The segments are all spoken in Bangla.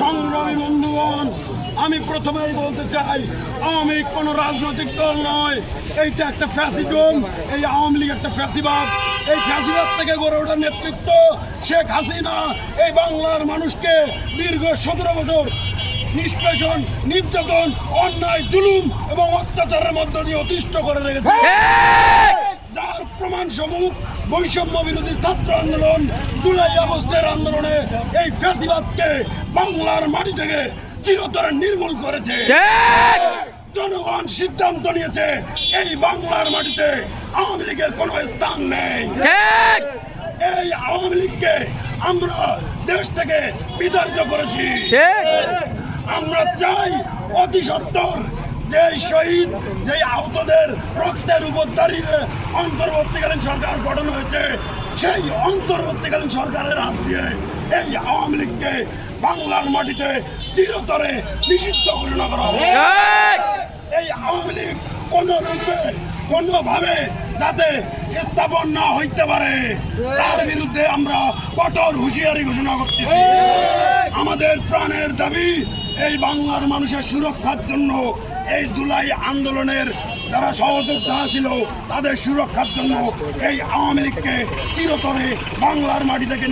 সংগ্রামী বন্ধুগণ, আমি প্রথমেই বলতে চাই আমি কোনো রাজনৈতিক দল নয়। এইটা একটা ফ্যাসিজম, এই আওয়ামী লীগ একটা ফ্যাসিবাদ। এই ফ্যাসিবাদ থেকে গড়ে ওঠা নেতৃত্ব শেখ হাসিনা। এই বাংলার মানুষকে দীর্ঘ সতেরো বছর নিষ্পেষণ, নির্যাতন, অন্যায়, জুলুম এবং অত্যাচারের মধ্য দিয়ে অতিষ্ঠ করে রেখেছে। প্রমাণ সমূহ বৈষম্য বিরোধী ছাত্র আন্দোলন জুলাই আগস্টের আন্দোলনে এই ফ্যাসিবাদকে বাংলার মাটি থেকে চিরতরে নির্মূল করেছে। জনগণ সিদ্ধান্ত নিয়েছে এই বাংলার মাটিতে আওয়ামী লীগের কোনো স্থান নেই। এই আওয়ামী লীগকে আমরা দেশ থেকে বিতাড়িত করেছি। আমরা চাই অতি সত্তর যে শহীদ যে আহতদের রক্তের উপর দাঁড়িয়ে অন্তর্বর্তীকালীন সরকার গঠন হয়েছে, সেই অন্তর্বর্তীকালীন সরকারের হাত দিয়ে এই আওয়ামী লীগকে বাংলার মাটিতে চিরতরে নিষিদ্ধ ঘোষণা করা হবে। এই আওয়ামী লীগ কোন রূপে, কোনোভাবে যাতে স্থাপন না হইতে পারে, তার বিরুদ্ধে আমরা কঠোর হুঁশিয়ারি ঘোষণা করতেছি আমাদের প্রাণের দাবি, এই বাংলার মানুষের সুরক্ষার জন্য এই জুলাই আন্দোলনের যারা সহযোদ্ধা ছিল তাদের সুরক্ষার জন্য এই আওয়ামী লীগকে চিরতরে বাংলার মাটি থেকে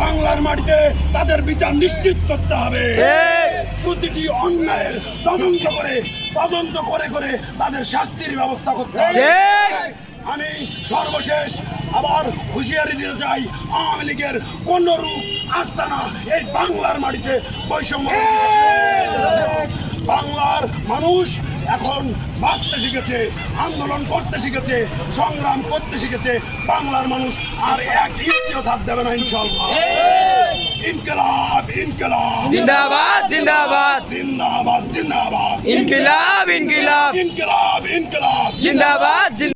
বাংলার মাটিতে তাদের বিচার নিশ্চিত করতে হবে। প্রতিটি অন্যায়ের তদন্ত করে তদন্ত করে করে তাদের শাস্তির ব্যবস্থা করতে হবে। আমি সর্বশেষ আবার হুঁশিয়ারি দিতে চাই আওয়ামী লীগের কোন রূপ আস্তানা এই বাংলার মাটিতে বৈষম্য মানুষ এখন বাঁচতে শিখেছে আন্দোলন করতে শিখেছে সংগ্রাম করতে শিখেছে বাংলার মানুষ আর এক ইঞ্চিও থাক দেবে না ইনশাল্লাহ ইনকলাব ইনকলাব। জিন্দাবাদ জিন্দাবাদ। জিন্দাবাদ জিন্দাবাদ। ইনকিলাব ইনকিলাব। ইনকলাব ইনকলাব। জিন্দাবাদ জিন্দাবাদ।